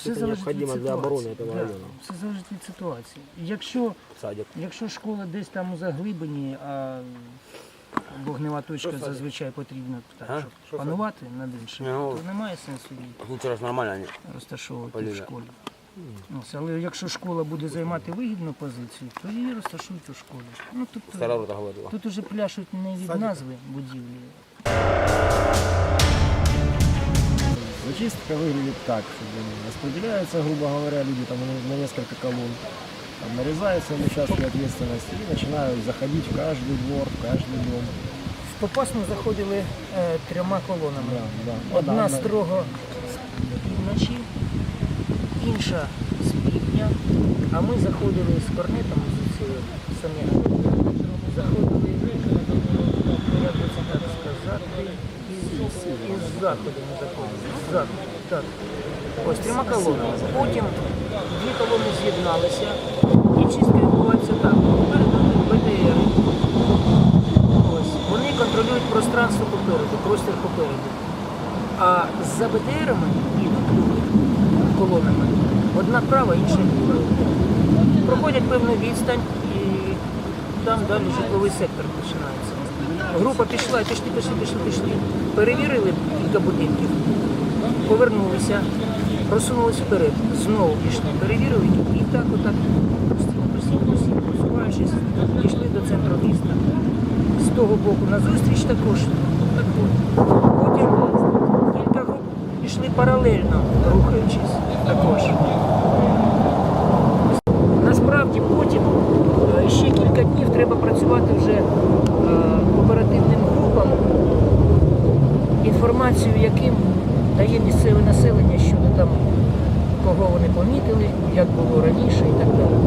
все это залежить від необходимо для обороны ситуації. этого Да, района. Все залежить від ситуації. Якщо, Садик. якщо школа десь там у заглибині, а вогнева точка зазвичай потрібна так, А? щоб панувати над іншим, Ну. то немає сенсу її Лучше раз нормально они. розташовувати Поліна. в школі. Ось, але якщо школа буде займати вигідну позицію, то її розташують у школі. Ну, тобто, Стара рота говорила. тут уже пляшуть не від назви будівлі, Зачистка выглядит так. что, блин, Распределяются, грубо говоря, люди там на, на несколько колонн. Там нарезаются участки ответственности и начинают заходить в каждый двор, в каждый дом. В Попасну заходили е, трьома колонами. Да, да. Одна Да, да. строго з півночі, інша з півдня, а ми заходили з корнетом з цією самі. Заходили, ну, як би це так сказати, із, із заходу ми заходили. Заходу, так. Ось трьома колонами. Потім дві колони з'єдналися і чистка відбувається так. Попереду БТР. Ось. Вони контролюють пространство попереду, простір попереду. А за БТРами йдуть люди колонами. Одна права, інша ліва. Проходять певну відстань і там далі житловий сектор починається. Група пішла, пішли, пішли, пішли, пішли. Перевірили кілька будинків, повернулися, просунулися вперед, знову пішли, перевірили і так, отак, постійно, постійно, постійно, просуваючись, дійшли до центру міста з того боку на зустріч також. Так от. Потім кілька груп пішли паралельно, рухаючись також. Насправді потім е, ще кілька днів треба працювати вже е, оперативним групам, інформацію яким дає місцеве населення щодо там, кого вони помітили, як було раніше і так далі.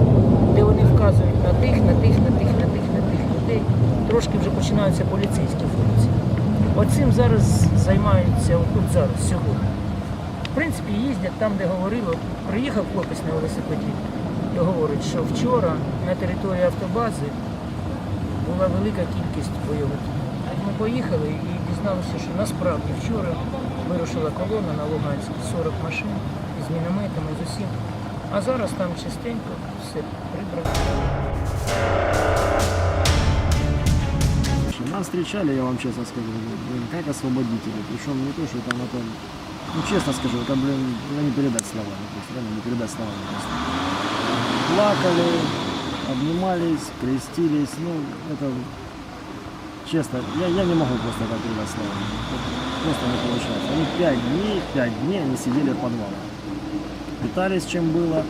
Де вони вказують на тих, на тих, на тих, на тих, на тих людей. Трошки вже починаються поліцейські функції. Оцим зараз займаються от, от зараз, сьогодні. В принципі, їздять там, де говорили. Приїхав хлопець на велосипеді і говорить, що вчора на території автобази була велика кількість бойовиків. Ми поїхали і дізналися, що насправді вчора вирушила колона на Луганськ 40 машин з мінометами, з усім. А зараз там частенько все прибрано. Нас встречали, я вам честно скажу, блин, как освободители. Причем не то, что там это, ну честно скажу, это, блин, ну, не передать словами, просто реально не передать словами просто. Плакали, обнимались, крестились, ну это, честно, я, я не могу просто это передать словами. Это Просто не получается. Они пять дней, пять дней они сидели в подвалах. Питались чем было,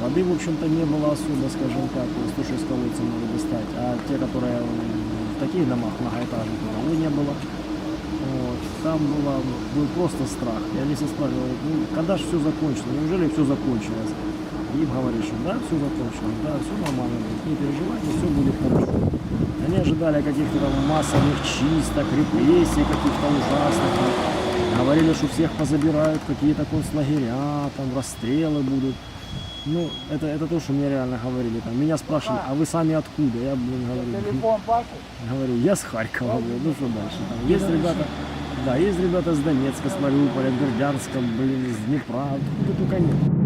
Воды, в общем-то, не было особо, скажем так, то есть из колодца могли достать. А те, которые в таких домах многоэтажных, воды не было. Вот. Там было, был просто страх. И они все спрашивали, ну, когда же все закончится? Неужели все закончилось? И им говоришь, что да, все закончилось, да, все нормально будет, не переживайте, все будет хорошо. Они ожидали каких-то там массовых чисток, репрессий каких-то ужасных. Говорили, что всех позабирают, какие-то концлагеря, там расстрелы будут. Ну, это, это то, что мне реально говорили. Там, меня спрашивали, а вы сами откуда? Я, блин, говорю, говорю, я с Харькова, блин, ну что дальше? Там есть ребята, да, есть ребята с Донецка, с Мариуполя, Бердянска, блин, из Днепра, откуда только нет.